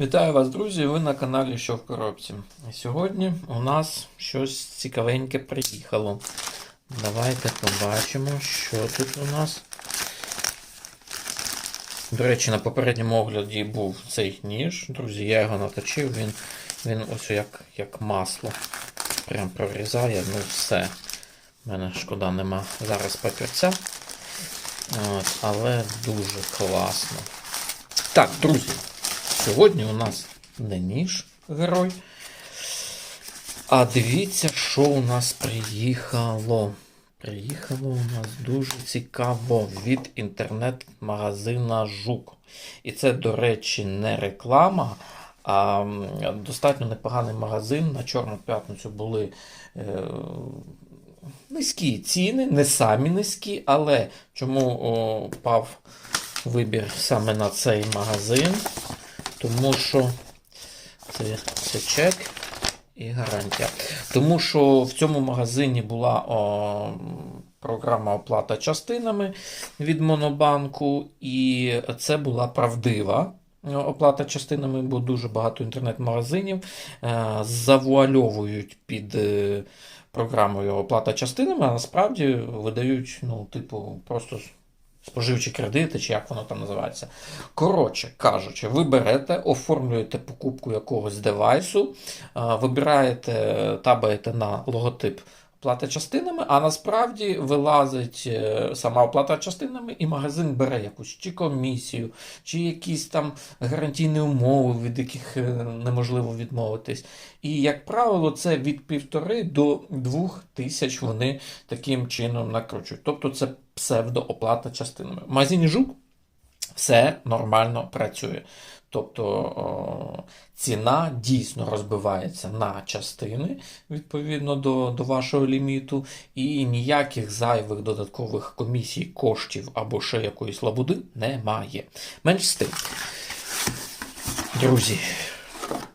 Вітаю вас, друзі! Ви на каналі Що в коробці. Сьогодні у нас щось цікавеньке приїхало. Давайте побачимо, що тут у нас. До речі, на попередньому огляді був цей ніж. Друзі, я його наточив, він, він ось як, як масло. Прям прорізає, ну все. У мене шкода нема зараз папірця. От, але дуже класно. Так, друзі. Сьогодні у нас не ніж герой. А дивіться, що у нас приїхало. Приїхало у нас дуже цікаво від інтернет-магазина Жук. І це, до речі, не реклама, а достатньо непоганий магазин. На Чорну п'ятницю були е, низькі ціни, не самі низькі, але чому о, пав вибір саме на цей магазин? Тому що це, це чек і гарантія. Тому що в цьому магазині була о, програма оплата частинами від Монобанку, і це була правдива. е, Оплата частинами, бо дуже багато інтернет-магазинів е, завуальовують під е, програмою оплата частинами, а насправді видають, ну, типу, просто споживчі кредити, чи як воно там називається. Коротше кажучи, ви берете, оформлюєте покупку якогось девайсу, вибираєте, табаєте на логотип оплата частинами, а насправді вилазить е, сама оплата частинами, і магазин бере якусь чи комісію, чи якісь там гарантійні умови, від яких е, неможливо відмовитись. І, як правило, це від півтори до двох тисяч вони таким чином накручують. Тобто це псевдооплата частинами. В магазині Жук все нормально працює. Тобто ціна дійсно розбивається на частини відповідно до, до вашого ліміту, і ніяких зайвих додаткових комісій, коштів або ще якоїсь лабуди немає. Менш з тим. Друзі,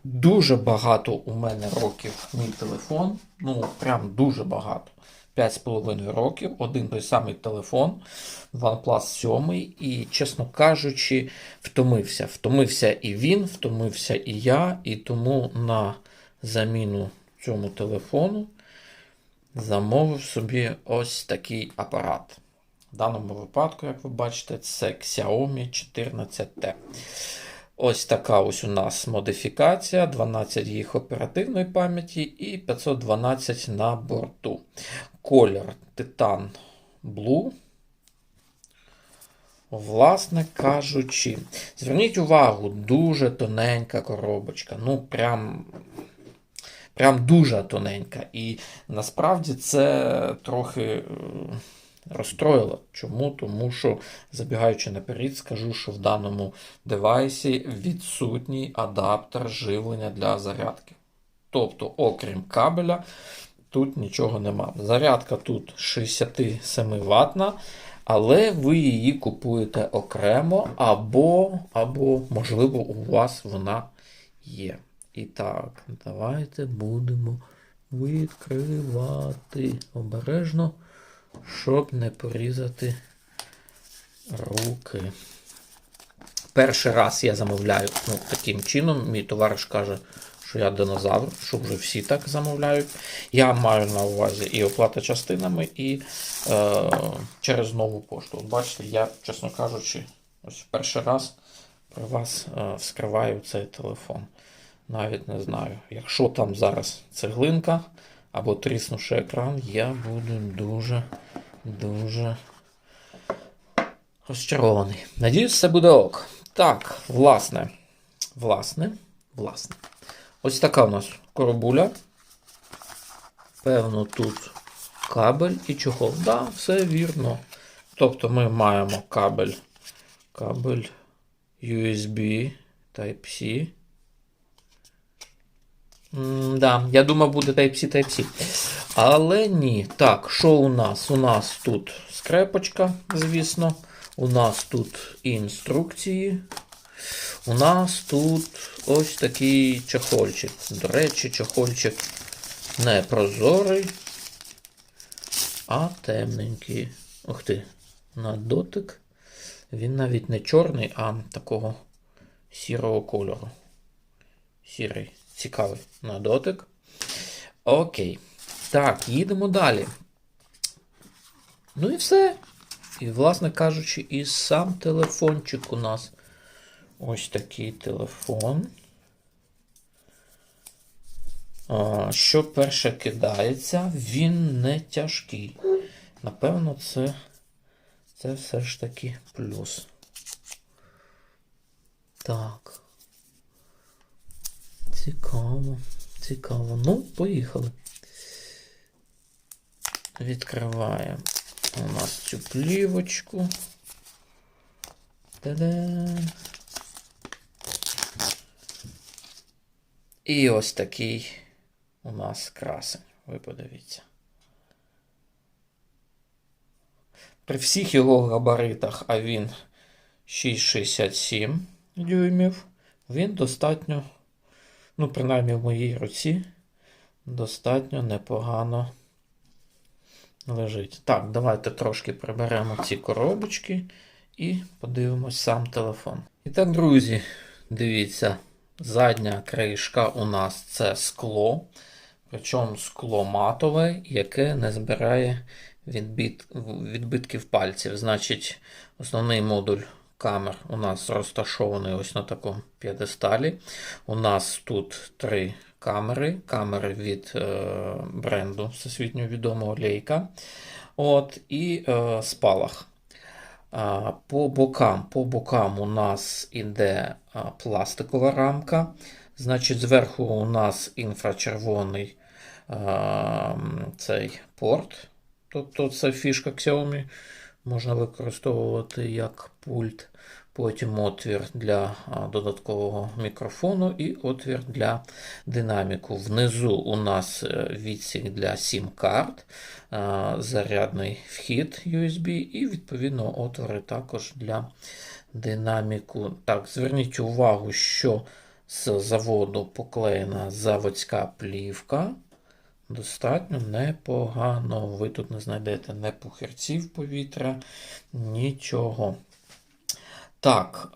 дуже багато у мене років мій телефон. Ну, прям дуже багато. 5,5 років, один той самий телефон, OnePlus 7, і, чесно кажучи, втомився. Втомився і він, втомився і я, і тому на заміну цьому телефону замовив собі ось такий апарат. В даному випадку, як ви бачите, це Xiaomi 14T. Ось така ось у нас модифікація, 12 гіг оперативної пам'яті і 512 на борту. Колір Titan Blue. Власне кажучи, зверніть увагу, дуже тоненька коробочка. Ну, прям, прям дуже тоненька. І насправді це трохи е, розстроїло. Чому? Тому що, забігаючи наперед, скажу, що в даному девайсі відсутній адаптер живлення для зарядки. Тобто, окрім кабеля, тут нічого нема. Зарядка тут 67 ватна, але ви її купуєте окремо, або, або, можливо, у вас вона є. І так, давайте будемо відкривати обережно, щоб не порізати руки. Перший раз я замовляю ну, таким чином. Мій товариш каже, що я динозавр, що вже всі так замовляють. Я маю на увазі і оплата частинами, і е, через нову пошту. Бачите, я, чесно кажучи, ось перший раз при вас е, вскриваю цей телефон. Навіть не знаю. Якщо там зараз цеглинка або тріснувши екран, я буду дуже, дуже розчарований. Надіюсь, все буде ок. Так, власне, власне, власне. Ось така у нас коробуля. Певно, тут кабель і чохол. Да, все вірно. Тобто ми маємо кабель, кабель USB Type-C. Да, я думав, буде Type-C, Type-C. Але ні. Так, що у нас? У нас тут скрепочка, звісно. У нас тут інструкції. У нас тут ось такий чохольчик. До речі, чохольчик не прозорий, а темненький. Ух ти, на дотик. Він навіть не чорний, а такого сірого кольору. сірий, цікавий на дотик. Окей. Так, їдемо далі. Ну і все. І, власне кажучи, і сам телефончик у нас. Ось такий телефон. Що перше кидається, він не тяжкий. Напевно, це, це все ж таки плюс. Так. Цікаво. Цікаво. Ну, поїхали. Відкриваємо у нас цю плівочку. Та-да! І ось такий у нас красень. Ви подивіться. При всіх його габаритах, а він 6,67 дюймів, він достатньо, ну, принаймні в моїй руці, достатньо непогано лежить. Так, давайте трошки приберемо ці коробочки і подивимось сам телефон. І так, друзі, дивіться, задня кришка у нас це скло, причому скло матове, яке не збирає відбит, відбитків пальців. Значить, основний модуль камер у нас розташований ось на такому п'єдесталі. У нас тут три камери. Камери від е, бренду всесвітньо відомого Leica. От, і е, спалах. По бокам, по бокам у нас іде пластикова рамка. Значить, зверху у нас інфрачервоний цей порт. Тобто це фішка Xiaomi. Можна використовувати як пульт. Потім отвір для додаткового мікрофону і отвір для динаміку. Внизу у нас е, відсік для SIM-карт, зарядний вхід USB і, відповідно, отвори також для динаміку. Так, зверніть увагу, що з заводу поклеєна заводська плівка. Достатньо непогано. Ви тут не знайдете не пухирців повітря, нічого. Так,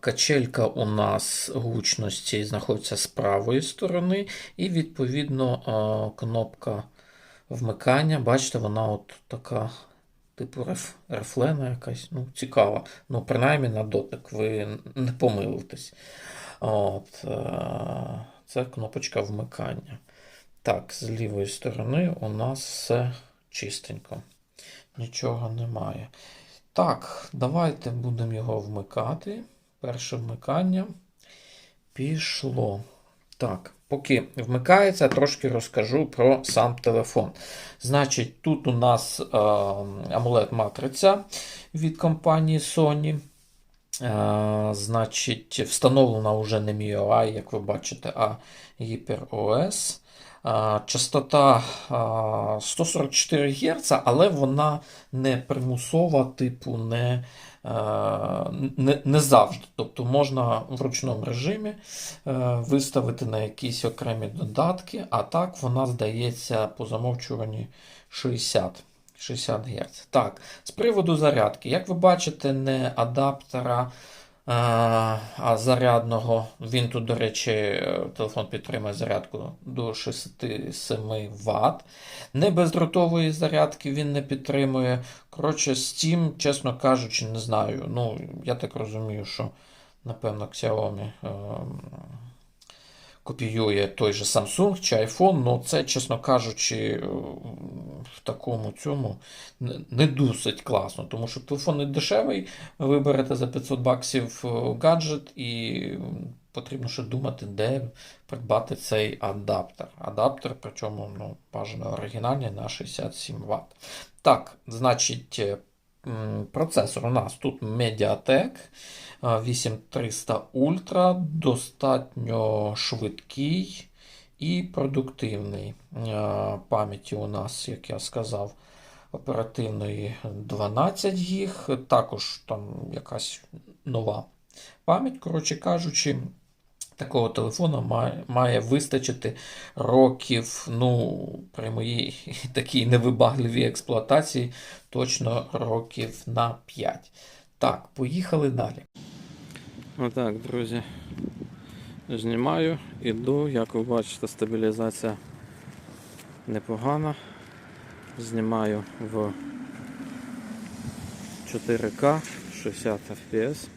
качелька у нас гучності знаходиться з правої сторони, і, відповідно, кнопка вмикання. Бачите, вона от така, типу реф, рефлена якась. Ну, цікава. Ну, принаймні на дотик, ви не помилитесь. От, е, це кнопочка вмикання. Так, з лівої сторони у нас все чистенько. Нічого немає. Так, давайте будемо його вмикати. Перше вмикання пішло. Так, поки вмикається, трошки розкажу про сам телефон. Значить, тут у нас е, AMOLED матриця від компанії Sony. Е, значить, встановлена вже не MIUI, як ви бачите, а HyperOS. Частота е, 144 Гц, але вона не примусова, типу, не, е, не, не завжди. Тобто можна в ручному режимі е, виставити на якісь окремі додатки, а так вона здається по замовчуванні 60. 60 Гц. Так, з приводу зарядки, як ви бачите, не адаптера а зарядного. Він тут, до речі, е, телефон підтримує зарядку до 6-7 Вт. Не бездротової зарядки він не підтримує. Коротше, Steam, чесно кажучи, не знаю. Ну, я так розумію, що, напевно, Xiaomi. е, Копіює той же Samsung чи iPhone, ну це, чесно кажучи, е, такому цьому не- досить класно, тому що телефон не дешевий, ви берете за 500 баксів е, гаджет і потрібно ще думати, де придбати цей адаптер. Адаптер, причому ну, бажано оригінальний на 67 Вт. Так, значить, е, процесор у нас тут Mediatek. 8300 Ultra достатньо швидкий і продуктивний. А, Пам'яті у нас, як я сказав, оперативної 12 гіг, також там якась нова пам'ять, коротше кажучи. Такого телефону має, має вистачити років, ну, при моїй такій невибагливій експлуатації, точно років на 5. Так, поїхали далі. Отак, друзі. Знімаю, іду, як ви бачите, стабілізація непогана. Знімаю в 4К 60 FPS.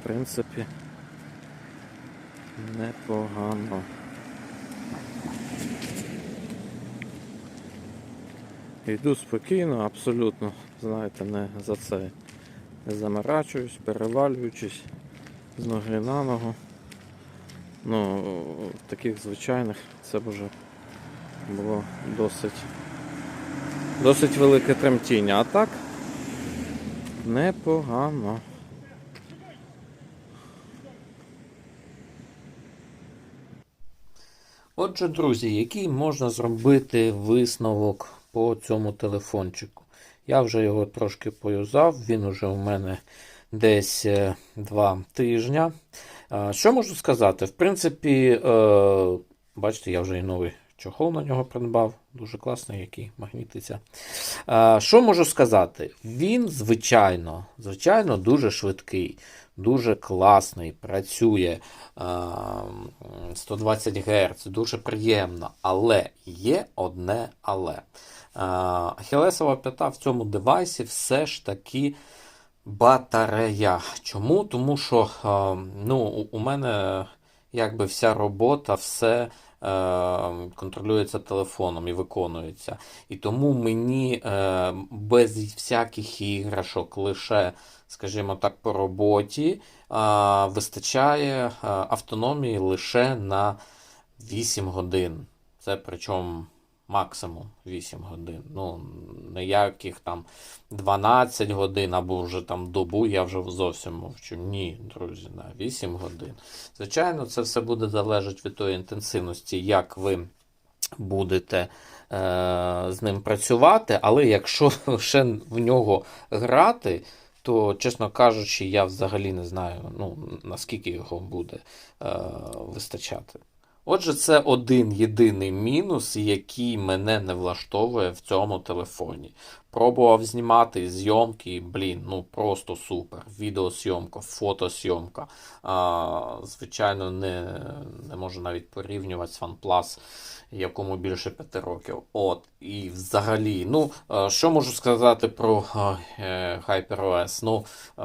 В принципі, непогано. Йду спокійно, абсолютно, знаєте, не за це не заморачуюсь, перевалюючись з ноги на ногу. Ну, в таких звичайних це вже було досить, досить велике тремтіння. А так непогано. Отже, друзі, який можна зробити висновок по цьому телефончику? Я вже його трошки поюзав, він уже у мене десь е, два тижня. Що можу сказати? В принципі, е, бачите, я вже і новий чохол на нього придбав. Дуже класний, який магнітиться. Що можу сказати? Він, звичайно, звичайно, дуже швидкий, дуже класний, працює 120 Гц, дуже приємно. Але є одне але. Ахілесова п'ята в цьому девайсі все ж таки батарея. Чому? Тому що ну, у- мене якби вся робота, все е, контролюється телефоном і виконується. І тому мені е, без всяких іграшок, лише, скажімо так, по роботі вистачає е, автономії лише на 8 годин. Це причому максимум 8 годин. Ну, ніяких там 12 годин або вже там добу, я вже зовсім мовчу. Ні, друзі, на 8 годин. Звичайно, це все буде залежати від тої інтенсивності, як ви будете е, з ним працювати, але якщо ще в нього грати, то, чесно кажучи, я взагалі не знаю, ну, наскільки його буде е, вистачати. Отже, це один єдиний мінус, який мене не влаштовує в цьому телефоні. Пробував знімати зйомки, блін, ну просто супер. Відеосйомка, фотосйомка. А, звичайно, не, не можу навіть порівнювати з OnePlus, якому більше 5 років. От, і взагалі, ну, е, що можу сказати про е, HyperOS? Ну, е,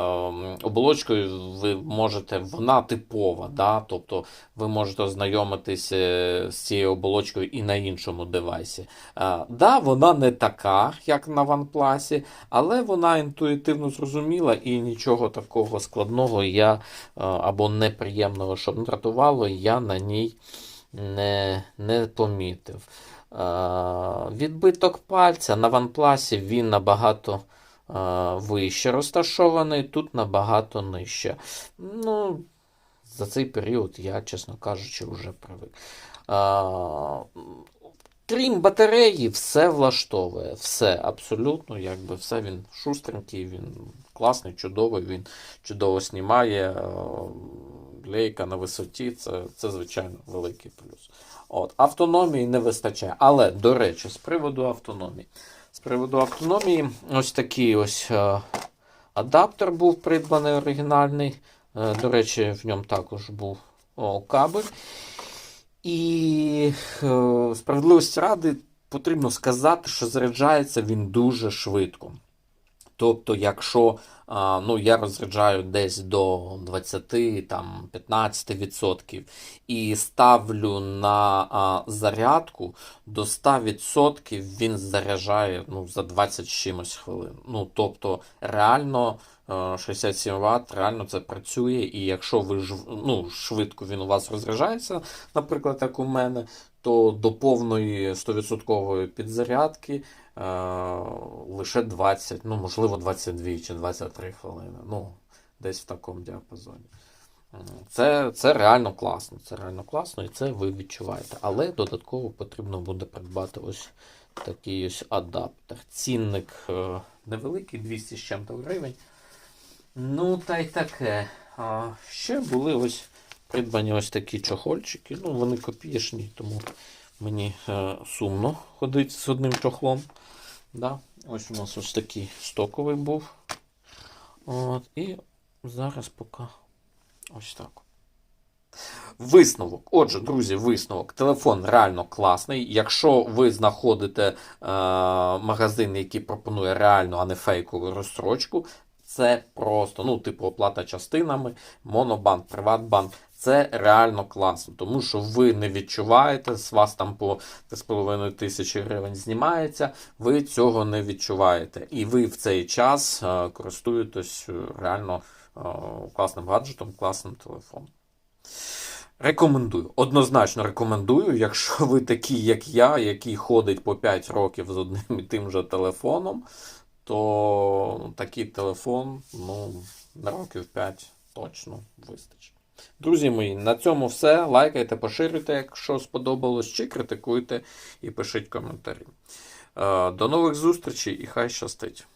оболочкою ви можете, вона типова, да? тобто ви можете ознайомитись е, з цією оболочкою і на іншому девайсі. Е, Да, вона не така, як на OnePlus, але вона інтуїтивно зрозуміла і нічого такого складного я е, або неприємного, щоб дратувало, я на ній не, не помітив. Е, Відбиток пальця на OnePlus він набагато е, вище розташований, тут набагато нижче. Ну, за цей період я, чесно кажучи, вже привик. Крім батареї, все влаштовує. Все, абсолютно, якби все він шустренький, він класний, чудовий, він чудово знімає. е, Лейка на висоті, це, це звичайно великий плюс. От, автономії не вистачає. Але, до речі, з приводу автономії. З приводу автономії, ось такий ось е, адаптер був придбаний оригінальний. Е, До речі, в ньому також був кабель. І е, справедливості ради потрібно сказати, що заряджається він дуже швидко. Тобто, якщо ну, я розряджаю десь до 20, там, 15% і ставлю на зарядку, до 100% він заряджає ну, за 20 з чимось хвилин. Ну, тобто, реально е, 67 Вт, реально це працює, і якщо ви ну, швидко він у вас розряджається, наприклад, як у мене, то до повної 100% підзарядки е, лише 20, ну, можливо, 22 чи 23 хвилини. Ну, десь в такому діапазоні. Це, це реально класно. Це реально класно і це ви відчуваєте. Але додатково потрібно буде придбати ось такий ось адаптер. Цінник е, невеликий, 200 з чим-то гривень. Ну, та й таке. А, ще були ось придбані ось такі чохольчики. Ну, вони копієшні, тому мені е, сумно ходити з одним чохлом. Да? Ось у нас ось такий стоковий був. От, і зараз поки ось так. Висновок. Отже, друзі, висновок. Телефон реально класний. Якщо ви знаходите е, магазин, який пропонує реальну, а не фейкову розстрочку, це просто, ну, типу, оплата частинами, монобанк, приватбанк. Це реально класно, тому що ви не відчуваєте, з вас там по 3,5 тисячі гривень знімається, ви цього не відчуваєте. І ви в цей час е, користуєтесь е, реально е, класним гаджетом, класним телефоном. Рекомендую. Однозначно рекомендую, якщо ви такі, як я, який ходить по 5 років з одним і тим же телефоном, то такий телефон, ну, на років 5 точно вистачить. Друзі мої, на цьому все. Лайкайте, поширюйте, якщо сподобалось, чи критикуйте і пишіть коментарі. Е, До нових зустрічей і хай щастить!